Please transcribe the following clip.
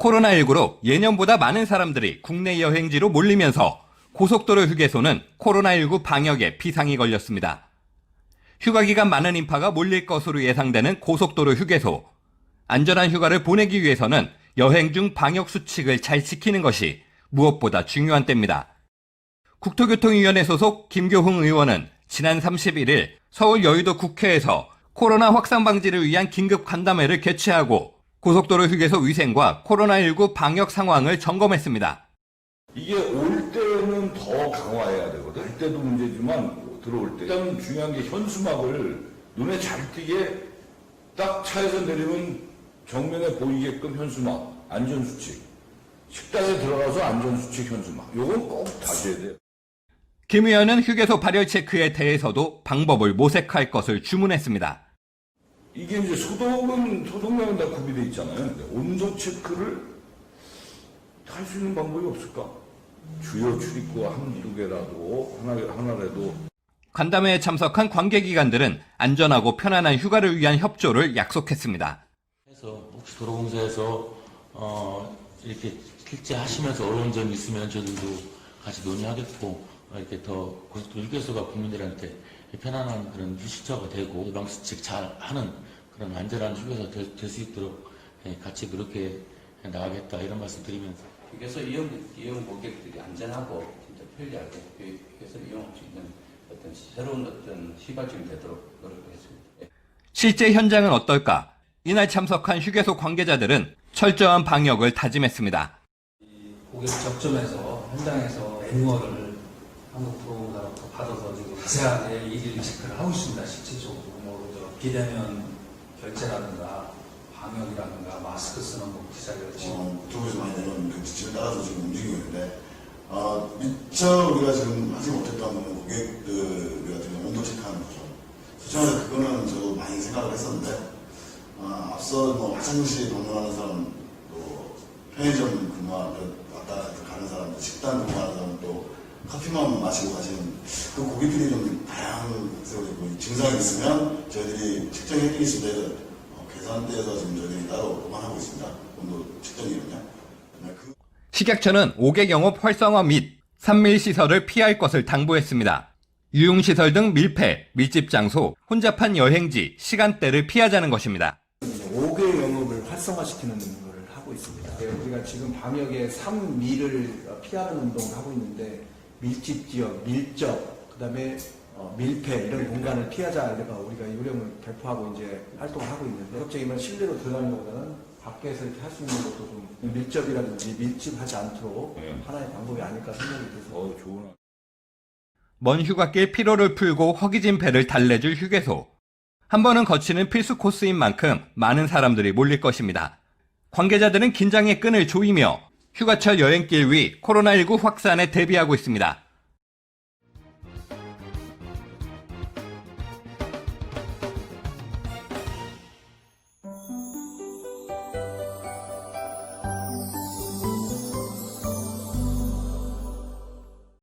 코로나19로 예년보다 많은 사람들이 국내 여행지로 몰리면서 고속도로 휴게소는 코로나19 방역에 비상이 걸렸습니다. 휴가 기간 많은 인파가 몰릴 것으로 예상되는 고속도로 휴게소. 안전한 휴가를 보내기 위해서는 여행 중 방역 수칙을 잘 지키는 것이 무엇보다 중요한 때입니다. 국토교통위원회 소속 김교흥 의원은 지난 31일 서울 여의도 국회에서 코로나 확산 방지를 위한 긴급 간담회를 개최하고 고속도로 휴게소 위생과 코로나19 방역 상황을 점검했습니다. 이게 올 때는 더 강화해야 되거든. 갈 때도 문제지만 들어올 때. 일단 중요한 게 현수막을 눈에 잘 띄게 딱 차에서 내리면 정면에 보이게끔 현수막, 안전수칙. 식당에 들어가서 안전수칙 현수막. 요건 꼭 다져야 돼. 김 의원은 휴게소 발열 체크에 대해서도 방법을 모색할 것을 주문했습니다. 이게 이제 소독은, 소독량은 다 구비돼 있잖아요. 온도 체크를 할 수 있는 방법이 없을까? 주요 출입구 한두 개라도, 하나, 하나라도 간담회에 참석한 관계기관들은 안전하고 편안한 휴가를 위한 협조를 약속했습니다. 해서 혹시 도로공사에서 어 이렇게 실제 하시면서 어려운 점이 있으면 저희들도 같이 논의하겠고 어, 이렇게 더 고속도로 휴게소가 국민들한테 편안한 그런 휴식처가 되고 예방수칙 잘 하는 그런 안전한 휴게소 될 수 있도록 예, 같이 그렇게 나가겠다 이런 말씀 드리면서 휴게소 이용, 이용 고객들이 안전하고 진짜 편리하게 휴- 휴게소 이용할 수 있는 어떤 새로운 어떤 시발점이 되도록 노력하겠습니다. 예. 실제 현장은 어떨까? 이날 참석한 휴게소 관계자들은 철저한 방역을 다짐했습니다. 고객 접점에서 현장에서 매뉴얼을 한국도로공사로부터 받아서 지금 자세하게 일일이 체크를 하고 있습니다. 실질적으로 뭐 저, 비대면 결제라든가 방역이라든가 마스크 쓰는 거 기사를 지금 어, 그쪽에서 많이 내놓은 그 지침에 따라서 지금 움직이고 있는데, 어, 미처 우리가 지금 하지 못했던 거는 고객들, 우리가 지금 온도 체크하는 거죠. 수청에서 그거는 저도 많이 생각을 했었는데, 어, 앞서 뭐 화장실 방문하는 사람, 또 편의점 근무하는, 왔다 가는 사람, 식당 근무하는 커피만 마시고 가시는 그 고객들이 좀 다양한 있고, 증상이 있으면 저희들이 측정해 드리겠습니다. 해서 어, 계산대에서 지금 저희들이 따로 보관하고 있습니다. 온도 측정기는요. 네, 그 식약처는 5개 영업 활성화 및 산밀 시설을 피할 것을 당부했습니다. 유흥시설 등 밀폐, 밀집 장소, 혼잡한 여행지, 시간대를 피하자는 것입니다. 5개 영업을 활성화시키는 걸 하고 있습니다. 네, 우리가 지금 방역에 3미를 피하는 운동을 하고 있는데 밀집 지역, 밀접, 그다음에 어, 밀폐 이런 공간을 피하자 이래가 우리가 요령을 배포하고 이제 활동을 하고 있는데 갑자기만 실내로 들어가는 것보다는 밖에서 이렇게 할 수 있는 것도 좀 밀접이라든지 밀집하지 않도록 네. 하나의 방법이 아닐까 생각이 돼서 어, 좋은. 먼 휴가길 피로를 풀고 허기진 배를 달래줄 휴게소. 한 번은 거치는 필수 코스인 만큼 많은 사람들이 몰릴 것입니다. 관계자들은 긴장의 끈을 조이며 휴가철 여행길 위 코로나19 확산에 대비하고 있습니다.